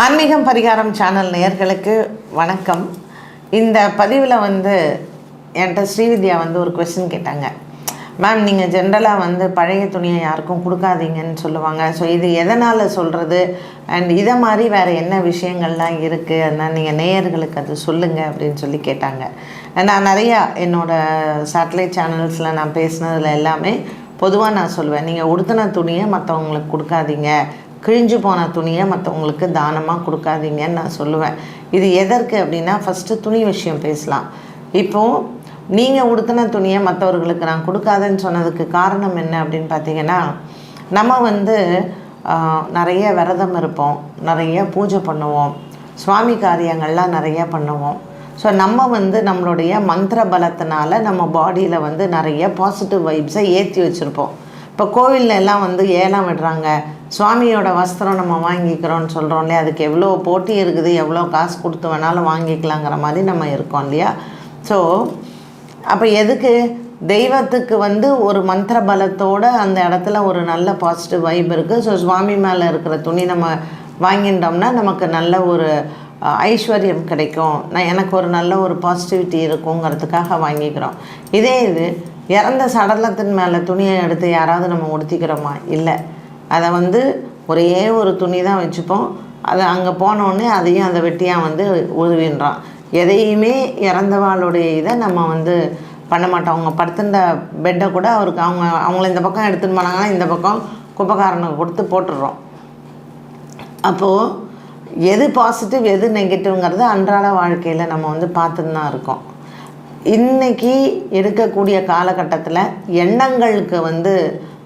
ஆன்மீகம் பரிகாரம் சேனல் நேயர்களுக்கு வணக்கம். இந்த பதிவில் வந்து என்கிட்ட ஸ்ரீவித்யா வந்து ஒரு கொஸ்டின் கேட்டாங்க. மேம் நீங்கள் ஜென்ரலாக வந்து பழைய துணியை யாருக்கும் கொடுக்காதீங்கன்னு சொல்லுவாங்க. ஸோ இது எதனால் சொல்கிறது அண்ட் இதை மாதிரி வேறு என்ன விஷயங்கள்லாம் இருக்குது அதனால் நீங்கள் நேயர்களுக்கு அது சொல்லுங்கள் அப்படின்னு சொல்லி கேட்டாங்க. நான் நிறையா என்னோடய சேட்டலைட் சேனல்ஸில் நான் பேசினதில் எல்லாமே பொதுவாக நான் சொல்லுவேன் நீங்கள் உடுத்தின துணியை மற்றவங்களுக்கு கொடுக்காதீங்க. கிழிஞ்சு போன துணியை மற்றவங்களுக்கு தானமாக கொடுக்காதீங்கன்னு நான் சொல்லுவேன். இது எதற்கு அப்படின்னா ஃபஸ்ட்டு துணி விஷயம் பேசலாம். இப்போது நீங்கள் உடுத்தின துணியை மற்றவர்களுக்கு நான் கொடுக்காதேன்னு சொன்னதுக்கு காரணம் என்ன அப்படின்னு பார்த்தீங்கன்னா நம்ம வந்து நிறைய விரதம் இருப்போம் நிறைய பூஜை பண்ணுவோம் சுவாமி காரியங்கள்லாம் நிறைய பண்ணுவோம். ஸோ நம்ம வந்து நம்மளுடைய மந்திர பலத்தினால நம்ம பாடியில் வந்து நிறைய பாசிட்டிவ் வைப்ஸை ஏற்றி வச்சுருப்போம். இப்போ கோவிலில் எல்லாம் வந்து ஏலம் விடுறாங்க. சுவாமியோட வஸ்திரம் நம்ம வாங்கிக்கிறோம்னு சொல்கிறோம் இல்லையா? அதுக்கு எவ்வளோ போட்டி இருக்குது எவ்வளோ காசு கொடுத்து வேணாலும் வாங்கிக்கலாங்கிற மாதிரி நம்ம இருக்கோம் இல்லையா? ஸோ அப்போ எதுக்கு? தெய்வத்துக்கு வந்து ஒரு மந்திர பலத்தோடு அந்த இடத்துல ஒரு நல்ல பாசிட்டிவ் வைப் இருக்குது ஸோ சுவாமி மேலே இருக்கிற துணி நம்ம வாங்கிட்டோம்னா நமக்கு நல்ல ஒரு ஐஸ்வர்யம் கிடைக்கும். நான் எனக்கு ஒரு நல்ல ஒரு பாசிட்டிவிட்டி இருக்குங்கிறதுக்காக வாங்கிக்கிறோம். இதே இது இறந்த சடலத்தின் மேலே துணியை எடுத்து யாராவது நம்ம உடுத்திக்கிறோமா? இல்லை. அதை வந்து ஒரே ஒரு துணி தான் வச்சுப்போம். அது அங்கே போனோடனே அதையும் அந்த வெட்டியாக வந்து உருவின்றான் எதையுமே இறந்தவாளுடைய இதை நம்ம வந்து பண்ண மாட்டோம். அவங்க படுத்துட்ட பெட்டை கூட அவருக்கு அவங்க அவங்கள இந்த பக்கம் எடுத்துன்னு போனாங்கன்னா இந்த பக்கம் குப்பைக்காரனுக்கு கொடுத்து போட்டுடுறோம். அப்போது எது பாசிட்டிவ் எது நெகட்டிவ்ங்கிறது அன்றாட வாழ்க்கையில் நம்ம வந்து பார்த்துன்னு தான் இருக்கோம். இன்னைக்கு இருக்கக்கூடிய காலகட்டத்தில் எண்ணங்களுக்கு வந்து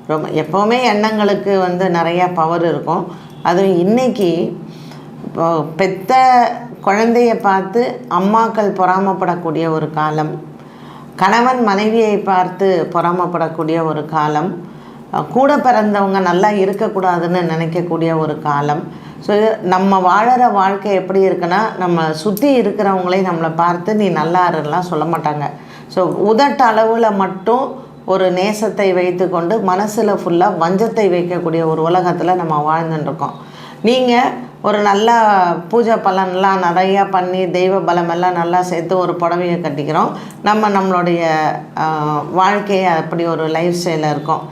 ரொம்ப எப்போவுமே எண்ணங்களுக்கு வந்து நிறைய பவர் இருக்கும். அதுவும் இன்னைக்கு இப்போ பெத்த குழந்தைய பார்த்து அம்மாக்கள் பொறாமப்படக்கூடிய ஒரு காலம் கணவன் மனைவியை பார்த்து பொறாமப்படக்கூடிய ஒரு காலம் கூட பிறந்தவங்க நல்லா இருக்கக்கூடாதுன்னு நினைக்கக்கூடிய ஒரு காலம் ஸோ நம்ம வாழற வாழ்க்கை எப்படி இருக்குன்னா நம்ம சுற்றி இருக்கிறவங்களே நம்மளை பார்த்து நீ நல்லா இருலாம் சொல்ல மாட்டாங்க. ஸோ உதட்ட அளவில் மட்டும் ஒரு நேசத்தை வைத்துக்கொண்டு மனசில் ஃபுல்லாக வஞ்சத்தை வைக்கக்கூடிய ஒரு உலகத்தில் நம்ம வாழ்ந்துட்டுருக்கோம். நீங்கள் ஒரு நல்ல பூஜை பலன்லாம் நிறையா பண்ணி தெய்வ பலமெல்லாம் நல்லா சேர்த்து ஒரு புடவையை கட்டிக்கிறோம். நம்ம நம்மளுடைய வாழ்க்கையை அப்படி ஒரு லைஃப் ஸ்டைலில் இருக்கோம்.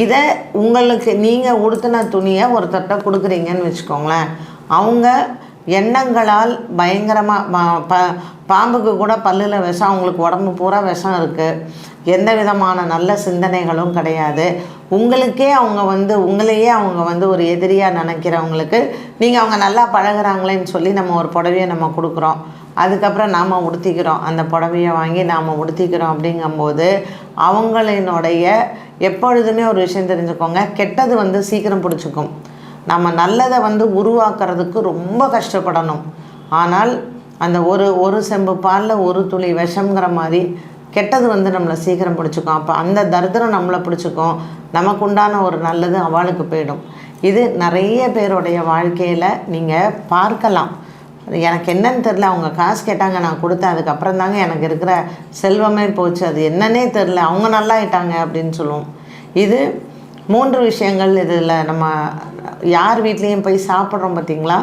இதை உங்களுக்கு நீங்கள் உடுத்தின துணியை ஒருத்தர்கிட்ட கொடுக்குறீங்கன்னு வச்சுக்கோங்களேன். அவங்க எண்ணங்களால் பயங்கரமாக ப பாம்புக்கு கூட பல்லில் விஷம் அவங்களுக்கு உடம்பு பூரா விஷம் இருக்குது எந்த விதமான நல்ல சிந்தனைகளும் கிடையாது. உங்களுக்கே அவங்க வந்து உங்களையே அவங்க வந்து ஒரு எதிரியாக நினைக்கிறவங்களுக்கு நீங்கள் அவங்க நல்லா பழகுறாங்களேன்னு சொல்லி நம்ம ஒரு புடவையை நம்ம கொடுக்குறோம். அதுக்கப்புறம் நாம் உடுத்திக்கிறோம். அந்த புடவையை வாங்கி நாம் உடுத்திக்கிறோம் அப்படிங்கும்போது அவங்களினுடைய எப்பொழுதுமே ஒரு விஷயம் தெரிஞ்சுக்கோங்க. கெட்டது வந்து சீக்கிரம் பிடிச்சிக்கும். நம்ம நல்லதை வந்து உருவாக்குறதுக்கு ரொம்ப கஷ்டப்படணும். ஆனால் அந்த ஒரு ஒரு செம்பு பாலில் ஒரு துளி விஷங்கிற மாதிரி கெட்டது வந்து நம்மளை சீக்கிரம் பிடிச்சிக்கும். அப்போ அந்த தரித்திரம் நம்மளை பிடிச்சிக்கும். நமக்கு உண்டான ஒரு நல்லது அவளுக்கு போயிடும். இது நிறைய பேருடைய வாழ்க்கையில் நீங்கள் பார்க்கலாம். எனக்கு என்னன்னு தெரில அவங்க காசு கேட்டாங்க நான் கொடுத்தேன். அதுக்கப்புறம் தாங்க எனக்கு இருக்கிற செல்வமே போச்சு. அது என்னன்னே தெரில அவங்க நல்லா ஆயிட்டாங்க அப்படின்னு சொல்லுவோம். இது மூன்று விஷயங்கள். இதில் நம்ம யார் வீட்லேயும் போய் சாப்பிட்றோம் பார்த்தீங்களா?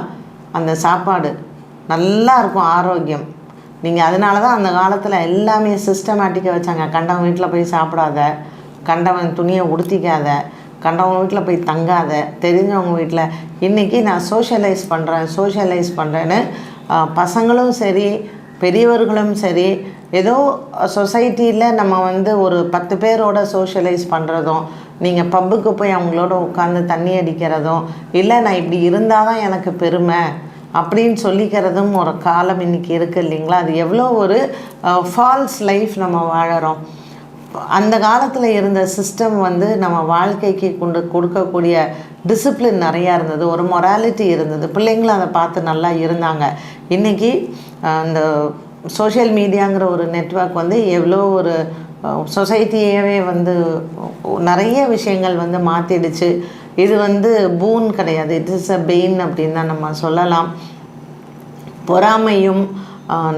அந்த சாப்பாடு. நல்லா இருக்கும் ஆரோக்கியம். நீங்கள் அதனால தான் அந்த காலத்தில் எல்லாமே சிஸ்டமேட்டிக்காக வச்சாங்க. கண்டவன் வீட்டில் போய் சாப்பிடாத கண்டவன் துணியை உடுத்திக்காத கண்டவங்க வீட்டில் போய் தங்காத தெரிஞ்சவங்க வீட்டில் இன்றைக்கி நான் சோஷியலைஸ் பண்ணுறேன் சோஷியலைஸ் பண்ணுறேன்னு பசங்களும் சரி பெரியவர்களும் சரி ஏதோ சொசைட்டியில் நம்ம வந்து ஒரு பத்து பேரோட சோஷியலைஸ் பண்ணுறதும் நீங்கள் பப்புக்கு போய் அவங்களோட உட்காந்து தண்ணி அடிக்கிறதும் இல்லை நான் இப்படி இருந்தால் தான் எனக்கு பெருமை அப்படின்னு சொல்லிக்கிறதும் ஒரு காலம் இன்றைக்கி இருக்குது இல்லைங்களா? அது எவ்வளோ ஒரு ஃபால்ஸ் லைஃப் நம்ம வாழறோம். அந்த காலத்தில் இருந்த சிஸ்டம் வந்து நம்ம வாழ்க்கைக்கு கொண்டு கொடுக்கக்கூடிய டிசிப்ளின் நிறையா இருந்தது. ஒரு மொராலிட்டி இருந்தது. பிள்ளைங்களும் அதை பார்த்து நல்லா இருந்தாங்க. இன்றைக்கி அந்த சோஷியல் மீடியாங்கிற ஒரு நெட்வொர்க் வந்து எவ்வளோ ஒரு சொசைட்டியவே வந்து நிறைய விஷயங்கள் வந்து மாற்றிடுச்சு இது வந்து பூன் கிடையாது. இட் இஸ் அ பெயின் அப்படின்னு தான் நம்ம சொல்லலாம். பொறாமையும்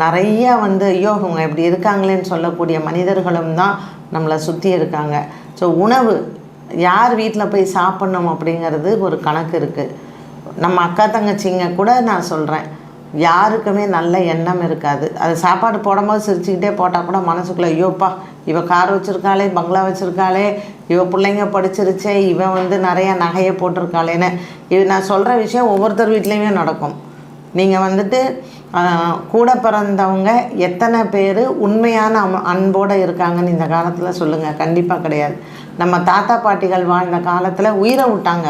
நிறைய வந்து ஐயோ இவங்க இப்படி இருக்காங்களேன்னு சொல்லக்கூடிய மனிதர்களும் தான் நம்மளை சுற்றி இருக்காங்க. ஸோ உணவு யார் வீட்டில் போய் சாப்பிட்ணும் அப்படிங்கிறது ஒரு கணக்கு இருக்குது நம்ம அக்கா தங்கச்சிங்க கூட நான் சொல்கிறேன் யாருக்குமே நல்ல எண்ணம் இருக்காது. அது சாப்பாடு போடும்போது சிரிச்சுக்கிட்டே போட்டால் கூட மனசுக்குள்ளே ஐயோப்பா இவ கார் வச்சுருக்காளே பங்களா வச்சுருக்காளே இவ பிள்ளைங்க படிச்சிருச்சே இவன் வந்து நிறைய நகையை போட்டிருக்காளேன்னு. இது நான் சொல்கிற விஷயம் ஒவ்வொருத்தர் வீட்லேயுமே நடக்கும். நீங்கள் வந்துட்டு கூட பிறந்தவங்க எத்தனை பேர் உண்மையான அன்போடு இருக்காங்கன்னு இந்த காலத்தில் சொல்லுங்கள் கண்டிப்பாக கிடையாது. நம்ம தாத்தா பாட்டிகள் வாழ்ந்த காலத்தில் உயிரை விட்டாங்க.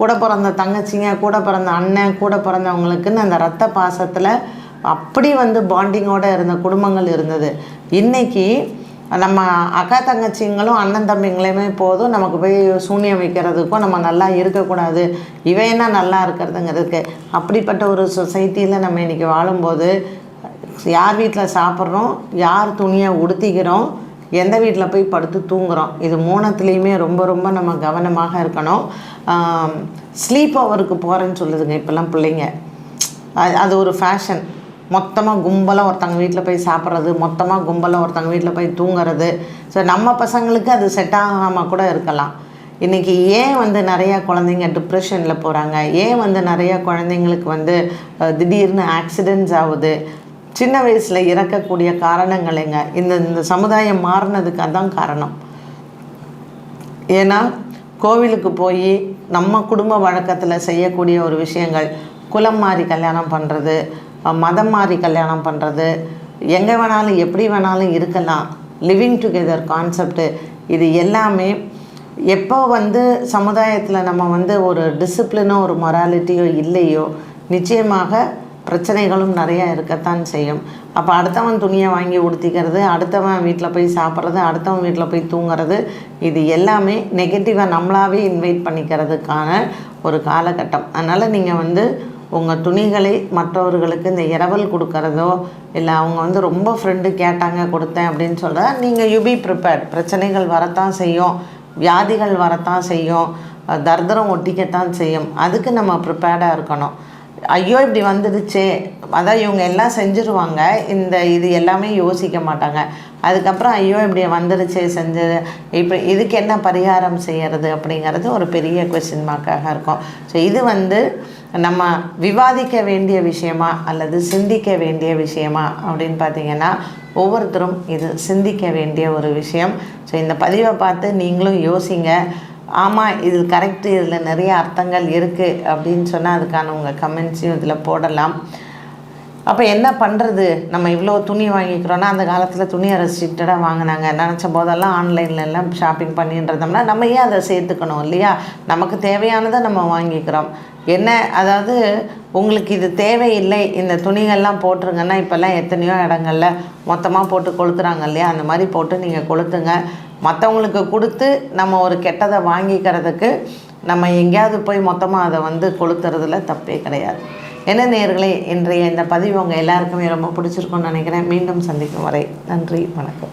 கூட பிறந்த தங்கச்சிங்க கூட பிறந்த அண்ணன் கூட பிறந்தவங்களுக்குன்னு அந்த ரத்த பாசத்தில் அப்படி வந்து பாண்டிங்கோடு இருந்த குடும்பங்கள் இருந்தது. இன்னைக்கு நம்ம அக்கா தங்கச்சிங்களும் அண்ணன் தம்பிங்களையுமே போதும் நமக்கு போய் சூனியம் வைக்கிறதுக்கும் நம்ம நல்லா இருக்கக்கூடாது. இவன் என்ன நல்லா இருக்கிறதுங்கிறதுக்கு. அப்படிப்பட்ட ஒரு சொசைட்டியில் நம்ம இன்றைக்கி வாழும்போது யார் வீட்டில் சாப்பிட்றோம் யார் துணியை உடுத்திக்கிறோம் எந்த வீட்டில் போய் படுத்து தூங்குகிறோம் இது மூணத்துலேயுமே ரொம்ப ரொம்ப நம்ம கவனமாக இருக்கணும். ஸ்லீப் ஓவருக்கு போகிறேன்னு சொல்லுதுங்க இப்போல்லாம் பிள்ளைங்க. அது அது ஒரு ஃபேஷன் மொத்தமாக கும்பலாக ஒருத்தங்க வீட்டில் போய் சாப்பிட்றது மொத்தமாக கும்பலாக ஒருத்தங்க வீட்டில் போய் தூங்குறது. ஸோ நம்ம பசங்களுக்கு அது செட் ஆகாமல் கூட இருக்கலாம். இன்றைக்கி ஏன் வந்து நிறையா குழந்தைங்க டிப்ரெஷனில் போகிறாங்க ஏன் வந்து நிறையா குழந்தைங்களுக்கு வந்து திடீர்னு ஆக்சிடென்ட்ஸ் ஆகுது? சின்ன வயசில் இறக்கக்கூடிய காரணங்களைங்க இந்த இந்த சமுதாயம் மாறினதுக்கு அதான் காரணம். ஏன்னா கோவிலுக்கு போய் நம்ம குடும்ப வழக்கத்தில் செய்யக்கூடிய ஒரு விஷயங்கள் குலம் மாறி கல்யாணம் பண்ணுறது மதம் மாறி கல்யாணம் பண்ணுறது எங்கே வேணாலும் எப்படி வேணாலும் இருக்கலாம். லிவிங் டுகெதர் கான்செப்ட்டு இது எல்லாமே எப்போ வந்து சமுதாயத்தில் நம்ம வந்து ஒரு டிசிப்ளினோ ஒரு மொராலிட்டியோ இல்லையோ நிச்சயமாக பிரச்சனைகளும் நிறையா இருக்கத்தான் செய்யும். அப்போ அடுத்தவன் துணியை வாங்கி உடுத்திக்கிறது அடுத்தவன் வீட்டில் போய் சாப்பிட்றது அடுத்தவன் வீட்டில் போய் தூங்குறது இது எல்லாமே நெகட்டிவாக நம்மளாவே இன்வைட் பண்ணிக்கிறதுக்கான ஒரு காலகட்டம். அதனால் நீங்கள் வந்து உங்கள் துணிகளை மற்றவர்களுக்கு இந்த இரவல் கொடுக்கறதோ இல்லை அவங்க வந்து ரொம்ப ஃப்ரெண்டு கேட்டாங்க கொடுத்தேன் அப்படின்னு சொல்கிறா நீங்கள் யூ பி ப்ரிப்பேர்ட் பிரச்சனைகள் வரத்தான் செய்யும். வியாதிகள் வரத்தான் செய்யும். தர்தரம் ஒட்டிக்கத்தான் செய்யும். அதுக்கு நம்ம ப்ரிப்பேர்டாக இருக்கணும். ஐயோ இப்படி வந்துடுச்சே. அதான் இவங்க எல்லாம் செஞ்சுருவாங்க. இந்த இது எல்லாமே யோசிக்க மாட்டாங்க. அதுக்கப்புறம் ஐயோ இப்படி வந்துடுச்சே செஞ்சது. இப்போ இதுக்கு என்ன பரிகாரம் செய்யறது அப்படிங்கிறது ஒரு பெரிய கொஸ்டின் மார்க்காக இருக்கும். ஸோ இது வந்து நம்ம விவாதிக்க வேண்டிய விஷயமா அல்லது சிந்திக்க வேண்டிய விஷயமா அப்படின்னு பார்த்தீங்கன்னா ஒவ்வொருத்தரும் இது சிந்திக்க வேண்டிய ஒரு விஷயம். ஸோ இந்த பதிவை பார்த்து நீங்களும் யோசிங்க. ஆமாம் இது கரெக்டு இதில் நிறைய அர்த்தங்கள் இருக்குது அப்படின்னு சொன்னால் அதுக்கான உங்கள் கமெண்ட்ஸையும் இதில் போடலாம். அப்போ என்ன பண்ணுறது நம்ம இவ்வளோ துணி வாங்கிக்கிறோன்னா அந்த காலத்தில் துணியை ரெஸ்ட்ரிக்டடாக வாங்கினாங்க. நினச்ச போதெல்லாம் ஆன்லைனில் எல்லாம் ஷாப்பிங் பண்ணின்றதோம்னா நம்ம ஏன் அதை சேர்த்துக்கணும் இல்லையா? நமக்கு தேவையானதை நம்ம வாங்கிக்கிறோம். என்ன? அதாவது உங்களுக்கு இது தேவையில்லை. இந்த துணிகள்லாம் போட்டுருங்கன்னா இப்போல்லாம் எத்தனையோ இடங்கள்ல மொத்தமாக போட்டு கொளுத்துறாங்க இல்லையா? அந்த மாதிரி போட்டு நீங்கள் கொளுத்துங்க. மற்றவங்களுக்கு கொடுத்து நம்ம ஒரு கெட்டதை வாங்கிக்கிறதுக்கு நம்ம எங்கேயாவது போய் மொத்தமாக அதை வந்து கொளுத்துறதுல தப்பே கிடையாது. என்ன நேர்களே இன்றைய இந்த பதிவு உங்கள் எல்லாருக்குமே ரொம்ப பிடிச்சிருக்கும்னு நினைக்கிறேன். மீண்டும் சந்திக்கும் வரை நன்றி வணக்கம்.